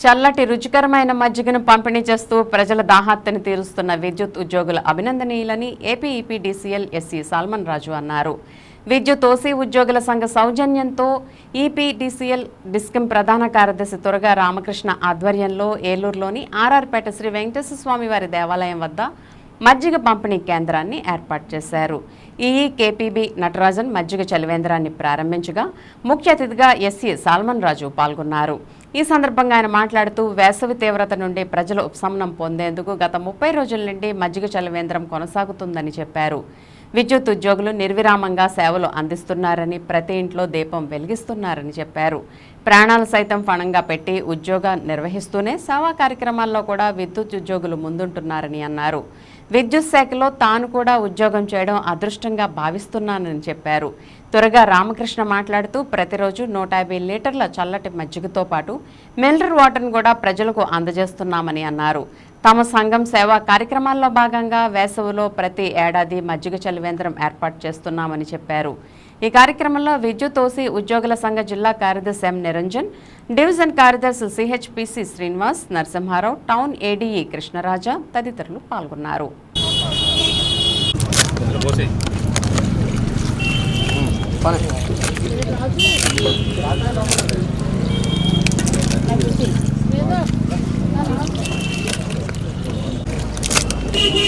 చల్లటి రుచికరమైన మజ్జిగను పంపిణీ చేస్తూ ప్రజల దాహార్తిని తీరుస్తున్న విద్యుత్ ఉద్యోగుల అభినందనీయులని AP EPDCL SC Salman Raju అన్నారు. విద్యుత్ ఓసీ ఉద్యోగుల సంఘ సౌజన్యంతో ఈపీడీసీఎల్ డిస్కిం ప్రధాన కార్యదర్శి తురగా రామకృష్ణ ఆధ్వర్యంలో ఏలూరులోని ఆర్ఆర్పేట శ్రీ వెంకటేశ్వర స్వామి వారి దేవాలయం వద్ద మజ్జిగ పంపిణీ కేంద్రాన్ని ఏర్పాటు చేశారు. ఈఈ కేపీబీ నటరాజన్ మజ్జిగ చలివేంద్రాన్ని ప్రారంభించగా ముఖ్య అతిథిగా ఎస్సీ సాల్మన్ రాజు పాల్గొన్నారు. ఈ సందర్భంగా ఆయన మాట్లాడుతూ వేసవి తీవ్రత నుండి ప్రజలు ఉపశమనం పొందేందుకు గత ముప్పై రోజుల నుండి మజ్జిగ చలివేంద్రం కొనసాగుతుందని చెప్పారు. విద్యుత్ ఉద్యోగులు నిర్విరామంగా సేవలు అందిస్తున్నారని ప్రతి ఇంట్లో దీపం వెలిగిస్తున్నారని చెప్పారు. ప్రాణాలు సైతం ఫణంగా పెట్టి ఉద్యోగం నిర్వహిస్తూనే సేవా కార్యక్రమాల్లో కూడా విద్యుత్ ఉద్యోగులు ముందుంటున్నారని అన్నారు. విద్యుత్ శాఖలో తాను కూడా ఉద్యోగం చేయడం అదృష్టంగా భావిస్తున్నానని చెప్పారు. త్వరగా రామకృష్ణ మాట్లాడుతూ ప్రతిరోజు నూట యాభై లీటర్ల చల్లటి మజ్జిగతో పాటు మినరల్ వాటర్ను కూడా ప్రజలకు అందజేస్తున్నామని అన్నారు. తమ సంఘం సేవా కార్యక్రమాల్లో భాగంగా వేసవిలో ప్రతి ఏడాది మజ్జిగ చలివేంద్రం ఏర్పాటు చేస్తున్నామని చెప్పారు. ఈ కార్యక్రమంలో విద్యుత్ ఓసీ ఉద్యోగుల సంఘ జిల్లా కార్యదర్శి ఎం నిరంజన్ డివిజన్ కార్యదర్శి CHPC Srinivas Narasimharao town ADE Krishnaraja తదితరులు పాల్గొన్నారు.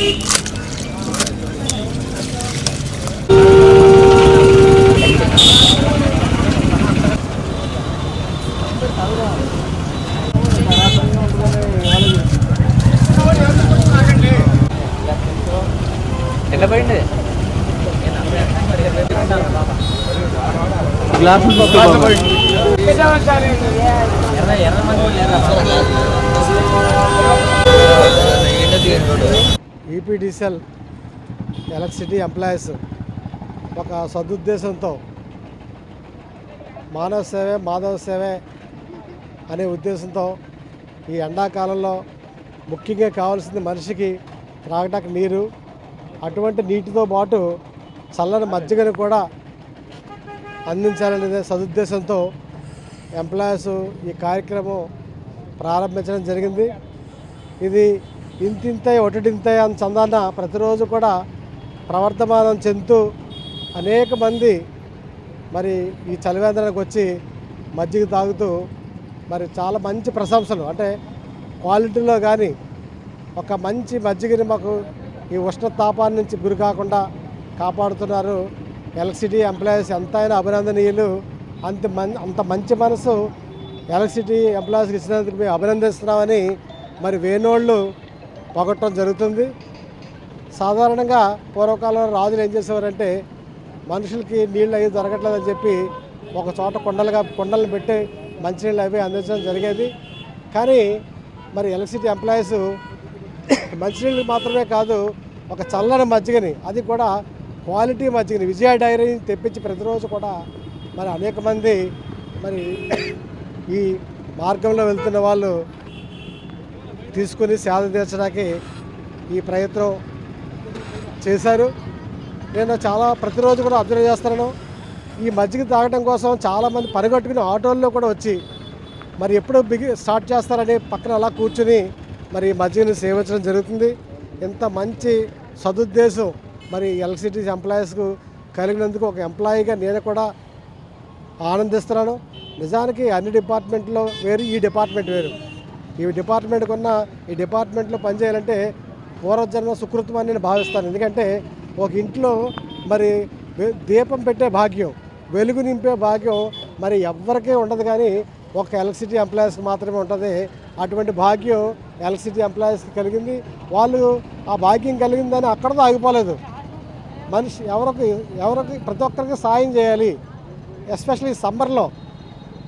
ఎట్లా గ్లాసులు ఈపీడీసీఎల్ ఎలక్ట్రిసిటీ ఎంప్లాయీస్ ఒక సదుద్దేశంతో మానవ సేవే మాధవ సేవే అనే ఉద్దేశంతో ఈ ఎండాకాలంలో ముఖ్యంగా కావాల్సింది మనిషికి త్రాగటానికి నీరు అటువంటి నీటితో పాటు చల్లని మజ్జిగను కూడా అందించాలనే సదుద్దేశంతో ఎంప్లాయీస్ ఈ కార్యక్రమం ప్రారంభించడం జరిగింది. ఇది ఇంతింతై ఒకటింతై అని చందాన ప్రతిరోజు కూడా ప్రవర్తమానం చెందుతూ అనేక మంది మరి ఈ చలివేంద్రానికి వచ్చి మజ్జిగ తాగుతూ మరి చాలా మంచి ప్రశంసలు. అంటే క్వాలిటీలో కానీ ఒక మంచి మజ్జిగని మాకు ఈ ఉష్ణతాపాన్ని నుంచి గురి కాకుండా కాపాడుతున్నారు. ఎలక్ట్రిసిటీ ఎంప్లాయీస్ ఎంతైనా అభినందనీయులు. అంత మం అంత మంచి మనసు ఎలక్ట్రిసిటీ ఎంప్లాయీస్కి ఇచ్చినందుకు మేము అభినందిస్తున్నామని మరి వేణోళ్ళు పొగట్టడం జరుగుతుంది. సాధారణంగా పూర్వకాలంలో రాజులు ఏం చేసేవారంటే మనుషులకి నీళ్ళు అవి దొరకట్లేదని చెప్పి ఒక చోట కొండలుగా కొండలను పెట్టి మంచినీళ్ళు అవి అందించడం జరిగేది. కానీ మరి ఎలక్ట్రిసిటీ ఎంప్లాయీస్ మంచినీళ్ళు మాత్రమే కాదు ఒక చల్లని మజ్జిగని అది కూడా క్వాలిటీ మజ్జిగని విజయ డైరీని తెప్పించి ప్రతిరోజు కూడా మరి అనేక మంది మరి ఈ మార్గంలో వెళ్తున్న వాళ్ళు తీసుకుని సేద తీర్చడానికి ఈ ప్రయత్నం చేశారు. నేను చాలా ప్రతిరోజు కూడా అబ్జర్వ్ చేస్తున్నాను. ఈ మజ్జిగ తాగడం కోసం చాలామంది పనిగట్టుకుని ఆటోల్లో కూడా వచ్చి మరి ఎప్పుడు బిగి స్టార్ట్ చేస్తారని పక్కన అలా కూర్చుని మరి మధ్యని సేవించడం జరుగుతుంది. ఇంత మంచి సదుద్దేశం మరి ఎలక్ట్రిసిటీ ఎంప్లాయీస్కు కలిగినందుకు ఒక ఎంప్లాయీగా నేను కూడా ఆనందిస్తున్నాను. నిజానికి అన్ని డిపార్ట్మెంట్లో వేరు ఈ డిపార్ట్మెంట్ వేరు. ఈ డిపార్ట్మెంట్కి ఉన్న ఈ డిపార్ట్మెంట్లో పనిచేయాలంటే పూర్వజన్మ సుకృతం అని నేను భావిస్తాను. ఎందుకంటే ఒక ఇంట్లో మరి దీపం పెట్టే భాగ్యం వెలుగు నింపే భాగ్యం మరి ఎవ్వరికీ ఉండదు కానీ ఒక ఎలక్ట్రిసిటీ ఎంప్లాయీస్కి మాత్రమే ఉంటుంది. అటువంటి భాగ్యం ఎలక్ట్రిసిటీ ఎంప్లాయీస్కి కలిగింది. వాళ్ళు ఆ భాగ్యం కలిగిందని అక్కడతో ఆగిపోలేదు. మనిషి ఎవరికి ఎవరికి ప్రతి ఒక్కరికి సాయం చేయాలి. ఎస్పెషల్లీ సమ్మర్లో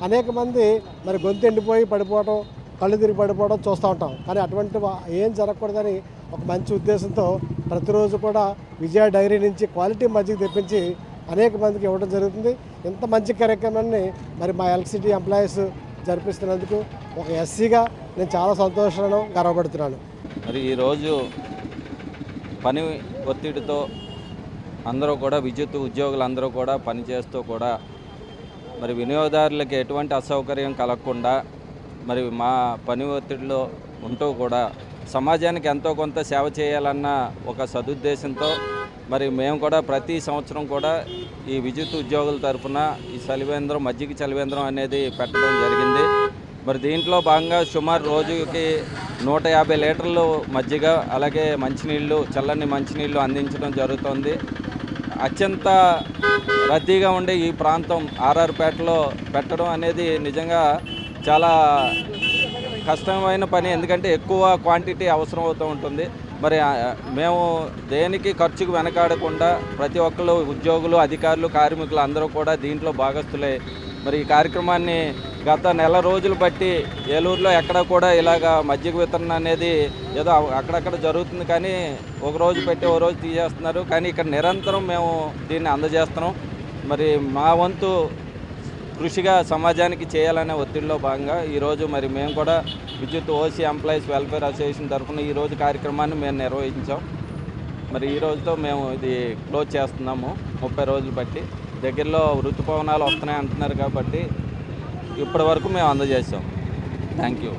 అనేక మంది మరి గొంతు ఎండిపోయి పడిపోవడం కళ్ళు తిరిగి పడిపోవడం చూస్తూ ఉంటాం. కానీ అటువంటి ఏం జరగకూడదని ఒక మంచి ఉద్దేశంతో ప్రతిరోజు కూడా విజయ డైరీ నుంచి క్వాలిటీ మజ్జిగ తెప్పించి అనేక మందికి ఇవ్వడం జరుగుతుంది. ఇంత మంచి కార్యక్రమాన్ని మరి మా ఎలక్ట్రిసిటీ ఎంప్లాయీస్ జరిపిస్తున్నందుకు ఒక ఎస్సీగా నేను చాలా సంతోషాలను గర్వపడుతున్నాను. మరి ఈరోజు పని ఒత్తిడితో అందరూ కూడా విద్యుత్ ఉద్యోగులందరూ కూడా పనిచేస్తూ కూడా మరి వినియోగదారులకు ఎటువంటి అసౌకర్యం కలగకుండా మరి మా పని ఒత్తిడిలో ఉంటూ కూడా సమాజానికి ఎంతో కొంత సేవ చేయాలన్న ఒక సదుద్దేశంతో మరి మేము కూడా ప్రతి సంవత్సరం కూడా ఈ విద్యుత్ ఉద్యోగుల తరఫున ఈ చలివేంద్రం మజ్జిగ చలివేంద్రం అనేది పెట్టడం జరిగింది. మరి దీంట్లో భాగంగా సుమారు రోజుకి నూట యాభై లీటర్లు మజ్జిగ అలాగే మంచినీళ్ళు చల్లని మంచినీళ్ళు అందించడం జరుగుతుంది. అత్యంత రద్దీగా ఉండే ఈ ప్రాంతం ఆర్ఆర్పేటలో పెట్టడం అనేది నిజంగా చాలా కష్టమైన పని ఎందుకంటే ఎక్కువ క్వాంటిటీ అవసరం అవుతూ ఉంటుంది. మరి మేము దేనికి ఖర్చుకు వెనకాడకుండా ప్రతి ఒక్కరు ఉద్యోగులు అధికారులు కార్మికులు అందరూ కూడా దీంట్లో భాగస్థులే. మరి ఈ కార్యక్రమాన్ని గత నెల రోజులు బట్టి ఏలూరులో ఎక్కడ కూడా ఇలాగా మజ్జిగ వితరణ అనేది ఏదో అక్కడక్కడ జరుగుతుంది కానీ ఒక రోజు పెట్టి ఒక రోజు తీసేస్తున్నారు. కానీ ఇక్కడ నిరంతరం మేము దీన్ని అందజేస్తున్నాం. మరి మా వంతు కృషిగా సమాజానికి చేయాలనే ఒత్తిడిలో భాగంగా ఈరోజు మరి మేము కూడా విద్యుత్ ఓసీ ఎంప్లాయీస్ వెల్ఫేర్ అసోసియేషన్ తరఫున ఈరోజు కార్యక్రమాన్ని మేము నిర్వహించాం. మరి ఈ రోజుతో మేము ఇది క్లోజ్ చేస్తున్నాము ముప్పై రోజులు బట్టి. దగ్గరలో ఋతుపవనాలు వస్తున్నాయి అంటున్నారు కాబట్టి ఇప్పటి వరకు మేము అందజేసాం థ్యాంక్ యూ